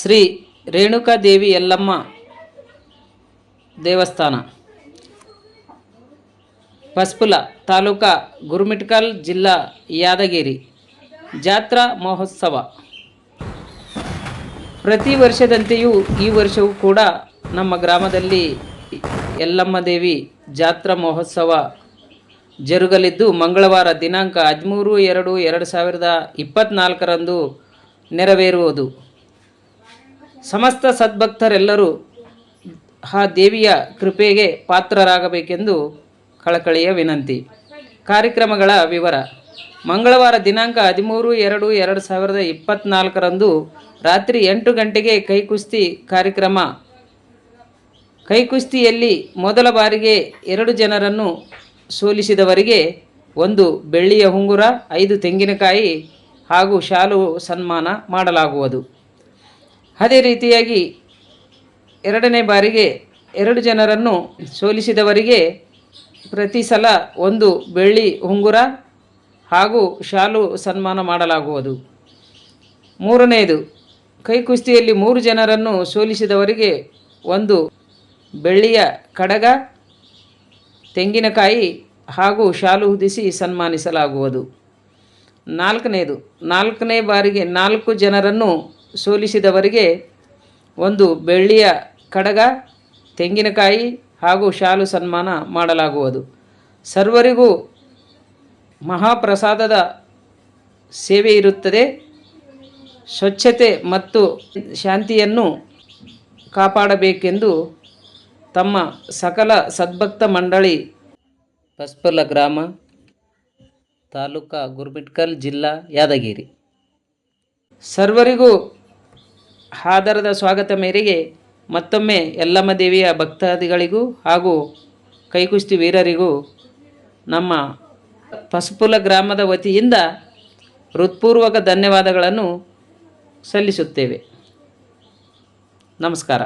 ಶ್ರೀ ರೇಣುಕಾದೇವಿ ಯಲ್ಲಮ್ಮ ದೇವಸ್ಥಾನ, ಪಸ್ಪುಲ ತಾಲೂಕಾ ಗುರುಮಿಟ್ಕಲ್ ಜಿಲ್ಲಾ ಯಾದಗಿರಿ, ಜಾತ್ರಾ ಮಹೋತ್ಸವ. ಪ್ರತಿ ವರ್ಷದಂತೆಯೂ ಈ ವರ್ಷವೂ ಕೂಡ ನಮ್ಮ ಗ್ರಾಮದಲ್ಲಿ ಯಲ್ಲಮ್ಮ ದೇವಿ ಜಾತ್ರಾ ಮಹೋತ್ಸವ ಜರುಗಲಿದ್ದು ಮಂಗಳವಾರ ದಿನಾಂಕ ಹದಿಮೂರು ಎರಡು ಎರಡು ಸಾವಿರದ ಇಪ್ಪತ್ತ್ನಾಲ್ಕರಂದು ನೆರವೇರುವುದು. ಸಮಸ್ತ ಸದ್ಭಕ್ತರೆಲ್ಲರೂ ಆ ದೇವಿಯ ಕೃಪೆಗೆ ಪಾತ್ರರಾಗಬೇಕೆಂದು ಕಳಕಳಿಯ ವಿನಂತಿ. ಕಾರ್ಯಕ್ರಮಗಳ ವಿವರ. ಮಂಗಳವಾರ ದಿನಾಂಕ ಹದಿಮೂರು ಎರಡು ಎರಡು ಸಾವಿರದ ಇಪ್ಪತ್ತ್ನಾಲ್ಕರಂದು ರಾತ್ರಿ ಎಂಟು ಗಂಟೆಗೆ ಕೈಕುಸ್ತಿ ಕಾರ್ಯಕ್ರಮ. ಕೈಕುಸ್ತಿಯಲ್ಲಿ ಮೊದಲ ಬಾರಿಗೆ ಎರಡು ಜನರನ್ನು ಸೋಲಿಸಿದವರಿಗೆ ಒಂದು ಬೆಳ್ಳಿಯ ಉಂಗುರ, ಐದು ತೆಂಗಿನಕಾಯಿ ಹಾಗೂ ಶಾಲು ಸನ್ಮಾನ ಮಾಡಲಾಗುವುದು. ಅದೇ ರೀತಿಯಾಗಿ ಎರಡನೇ ಬಾರಿಗೆ ಎರಡು ಜನರನ್ನು ಸೋಲಿಸಿದವರಿಗೆ ಪ್ರತಿ ಸಲ ಒಂದು ಬೆಳ್ಳಿ ಉಂಗುರ ಹಾಗೂ ಶಾಲು ಸನ್ಮಾನ ಮಾಡಲಾಗುವುದು. ಮೂರನೆಯದು ಕೈಕುಸ್ತಿಯಲ್ಲಿ ಮೂರು ಜನರನ್ನು ಸೋಲಿಸಿದವರಿಗೆ ಒಂದು ಬೆಳ್ಳಿಯ ಕಡಗ, ತೆಂಗಿನಕಾಯಿ ಹಾಗೂ ಶಾಲು ಹೊದಿಸಿ ಸನ್ಮಾನಿಸಲಾಗುವುದು. ನಾಲ್ಕನೇದು, ನಾಲ್ಕನೇ ಬಾರಿಗೆ ನಾಲ್ಕು ಜನರನ್ನು ಸೋಲಿಸಿದವರಿಗೆ ಒಂದು ಬೆಳ್ಳಿಯ ಕಡಗ, ತೆಂಗಿನಕಾಯಿ ಹಾಗೂ ಶಾಲು ಸನ್ಮಾನ ಮಾಡಲಾಗುವುದು. ಸರ್ವರಿಗೂ ಮಹಾಪ್ರಸಾದದ ಸೇವೆ ಇರುತ್ತದೆ. ಸ್ವಚ್ಛತೆ ಮತ್ತು ಶಾಂತಿಯನ್ನು ಕಾಪಾಡಬೇಕೆಂದು ತಮ್ಮ ಸಕಲ ಸದ್ಭಕ್ತ ಮಂಡಳಿ, ಪಸ್ಪಲ ಗ್ರಾಮ, ತಾಲೂಕಾ ಗುರ್ಬಿಟ್ಕಲ್ ಜಿಲ್ಲಾ ಯಾದಗಿರಿ. ಸರ್ವರಿಗೂ ಆಧಾರದ ಸ್ವಾಗತ ಮೇರೆಗೆ ಮತ್ತೊಮ್ಮೆ ಯಲ್ಲಮ್ಮ ದೇವಿಯ ಭಕ್ತಾದಿಗಳಿಗೂ ಹಾಗೂ ಕೈಕುಸ್ತಿ ವೀರರಿಗೂ ನಮ್ಮ ಪಸುಪುಲ ಗ್ರಾಮದ ವತಿಯಿಂದ ಹೃತ್ಪೂರ್ವಕ ಧನ್ಯವಾದಗಳನ್ನು ಸಲ್ಲಿಸುತ್ತೇವೆ. ನಮಸ್ಕಾರ.